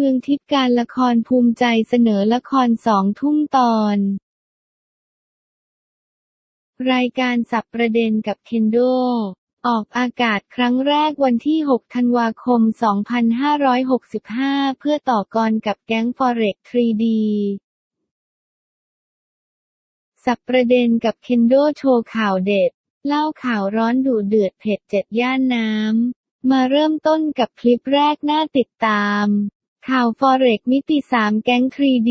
มืองทิพย์การละครภูมิใจเสนอละครสองทุ่มตอน รายการสับประเด็นกับเคนโด ออกอากาศครั้งแรกวันที่ 6 ธันวาคม 2565 เพื่อต่อกรกับแก๊ง Forex 3D สับประเด็นกับเคนโดโชว์ข่าวเด็ด เล่าข่าวร้อนดุเดือดเผ็ดเจ็ดย่านน้ำมาเริ่มต้นกับคลิปแรกน่าติดตาม ข่าว Forex มิติ3แก๊ง 3D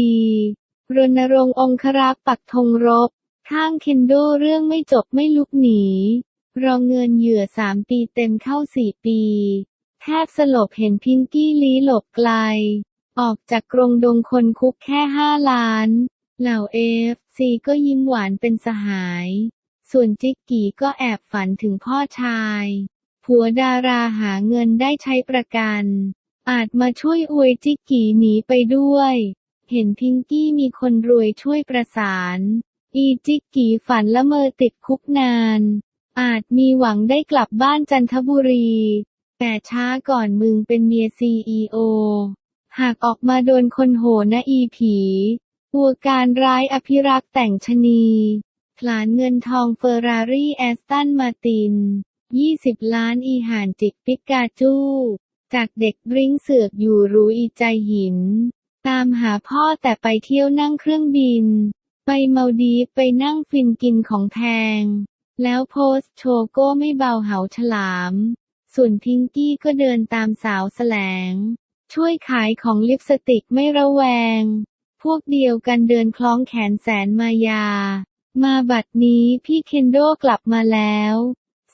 รณรงค์องครักษ์ปักธงรบ ข้างเคนโดเรื่องไม่จบไม่ลุกหนี รองเงินเหยื่อ3ปีเต็มเข้า4ปี แทบสลบเห็นพิงกี้ลี้หลบไกล ออกจากกรงดงคนคุกแค่5ล้าน เหล่าเอฟซีก็ยิ้มหวานเป็นสหาย ส่วนจิกกี้ก็แอบฝันถึงพ่อชาย ผัวดาราหาเงินได้ใช้ประกัน อาจมาช่วยอวยจิกกี้หนีไปด้วย เห็นพิงกี้มีคนรวยช่วยประสาน อีจิกกี้ฝันละเมอติดคุกนาน อาจมีหวังได้กลับบ้านจันทบุรี แต่ช้าก่อนมึงเป็นเมียซีอีโอ หากออกมาโดนคนโหนะอีผีวัวการร้ายอภิรักษ์แต่งชะนีผลานเงินทองเฟอร์รารี่แอสตันมาติน 20 ล้านอีหานจิกปิกาจู จากเด็กบริ้งเสือกอยู่รู้อีใจหิน ตามหาพ่อแต่ไปเที่ยวนั่งเครื่องบิน ไปเมาดีไปนั่งฟินกินของแพง แล้วโพสโชโก้ไม่เบาเหาฉลาม ส่วนพิงกี้ก็เดินตามสาวแสลง ช่วยขายของลิปสติกไม่ระแวง พวกเดียวกันเดินคล้องแขนแสนมายา มาบัดนี้พี่เคนโดกลับมาแล้ว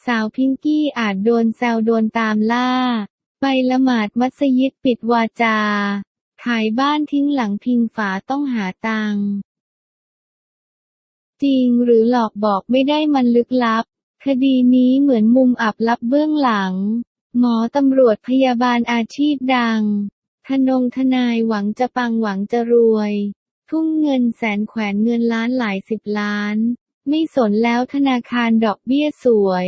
สาวพิงกี้อาจโดนแซวโดนตามล่า ไปละหมาดมัสยิดปิดวาจา ขายบ้านทิ้งหลังพิงฝาต้องหาตังจริงหรือหลอกบอกไม่ได้มันลึกลับ คดีนี้เหมือนมุมอับลับเบื้องหลัง หมอตำรวจพยาบาลอาชีพดัง ทนงทนายหวังจะปังหวังจะรวย ทุ่มเงินแสนแขวนเงินล้านหลายสิบล้าน ไม่สนแล้วธนาคารดอกเบี้ยสวย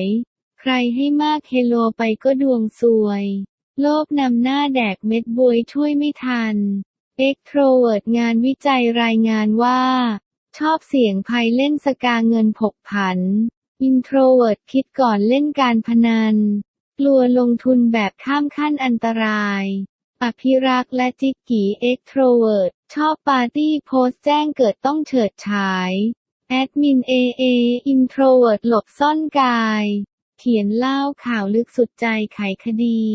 ใครให้มากเฮโลไปก็ดวงซวย โลกนำหน้าแดกเม็ดบวยช่วยไม่ทัน เอ็กโทรเวิร์ดงานวิจัยรายงานว่า ชอบเสี่ยงภัยเล่นสกาเงินผกผัน อินโทรเวิร์ดคิดก่อนเล่นการพนัน กลัวลงทุนแบบข้ามขั้นอันตราย อภิรักษ์และจิกกี้เอ็กโทรเวิร์ดชอบปาร์ตี้โพสแจ้งเกิดต้องเฉิดฉาย แอดมินเอเออินโทรเวิร์ดหลบซ่อนกาย เขียนเล่าข่าวลึกสุดใจไขคดี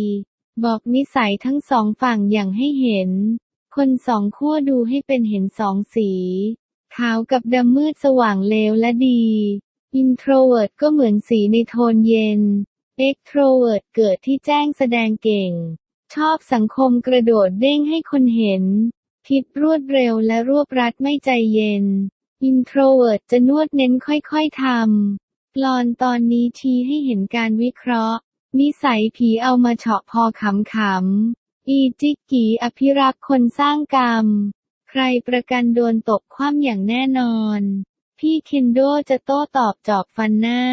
บอกนิสัยทั้งสองฝั่งอย่างให้เห็น คนสองขั้วดูให้เป็นเห็นสองสี ขาวกับดำมืดสว่างเลวและดีอินโทรเวิร์ดก็เหมือนสีในโทนเย็นเอ็กโทรเวิร์ดเกิดที่แจ้งแสดงเก่ง ชอบสังคมกระโดดเด้งให้คนเห็น คิดรวดเร็วและรวบรัดไม่ใจเย็นอินโทรเวิร์ดจะนวดเน้นค่อยๆทำกลอนตอนนี้ชี้ให้เห็นการวิเคราะห์ นิสัยผีเอามาเฉาะพอขำๆ อีจิกกีอภิรักษ์คนสร้างกรรม ใครประกันโดนตกคว่ำอย่างแน่นอน พี่เคนโดจะโต้ตอบจอบฟันหน้า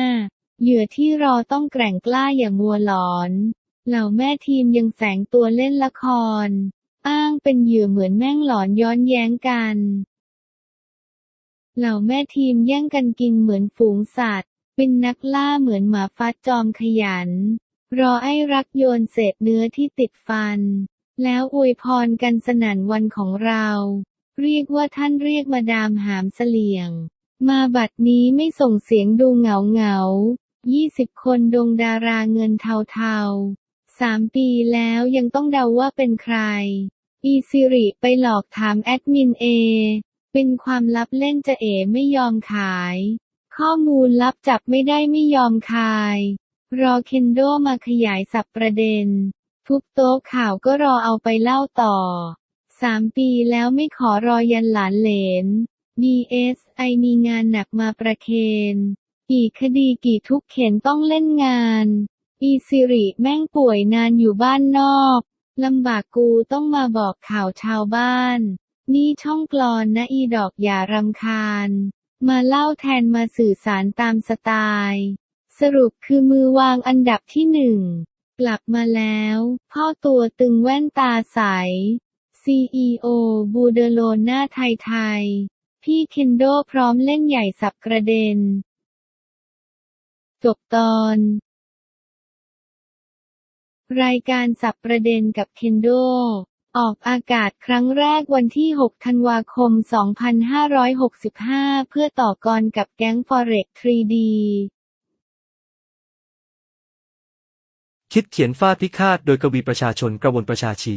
เหยื่อที่รอต้องแกร่งกล้าอย่ามัวหลอน เหล่าแม่ทีมยังแฝงตัวเล่นละคร อ้างเป็นเหยื่อเหมือนแม่งหลอนย้อนแย้งกัน เหล่าแม่ทีมแย่งกันกินเหมือนฝูงสัตว์ เป็นนักล่าเหมือนหมาฟัดจอมขยัน รอไอ้รักโยนเศษเนื้อที่ติดฟัน แล้วอวยพรกันสนั่นวันของเรา เรียกว่าท่านเรียกมาดามหามเสลียง มาบัดนี้ไม่ส่งเสียงดูเหงาเหงา20คนดงดาราเงินเทาๆ3ปีแล้วยังต้องเดาว่าเป็นใคร อีซิริไปหลอกถามแอดมินเอ เป็นความลับเล่นจะเอ๋ไม่ยอมขาย ข้อมูลลับจับไม่ได้ไม่ยอมคาย รอเคนโดมาขยายสับประเด็น ทุกโต๊ะข่าวก็รอเอาไปเล่าต่อ สามปีแล้วไม่ขอรอยันหลานเหลน DSI มีงานหนักมาประเคนกี่คดีกี่ทุกเข็นต้องเล่นงานอีซิริแม่งป่วยนานอยู่บ้านนอกลำบากกูต้องมาบอกข่าวชาวบ้าน นี่ช่องกลอนนะอีดอกอย่ารำคาญ มาเล่าแทนมาสื่อสารตามสไตล์ สรุปคือมือวางอันดับที่หนึ่ง กลับมาแล้ว พ่อตัวตึงแว่นตาใส CEO บูเดโลน่าไทยไทย พี่เคนโดพร้อมเล่นใหญ่สับกระเด็น จบตอน รายการสับประเด็นกับเคนโด ออกอากาศครั้งแรกวันที่ 6 ธันวาคม 2565 เพื่อต่อกรกับแก๊ง Forex 3D คิดเขียนฟาดพิฆาตโดยกวีประชาชนกระวนประชาชี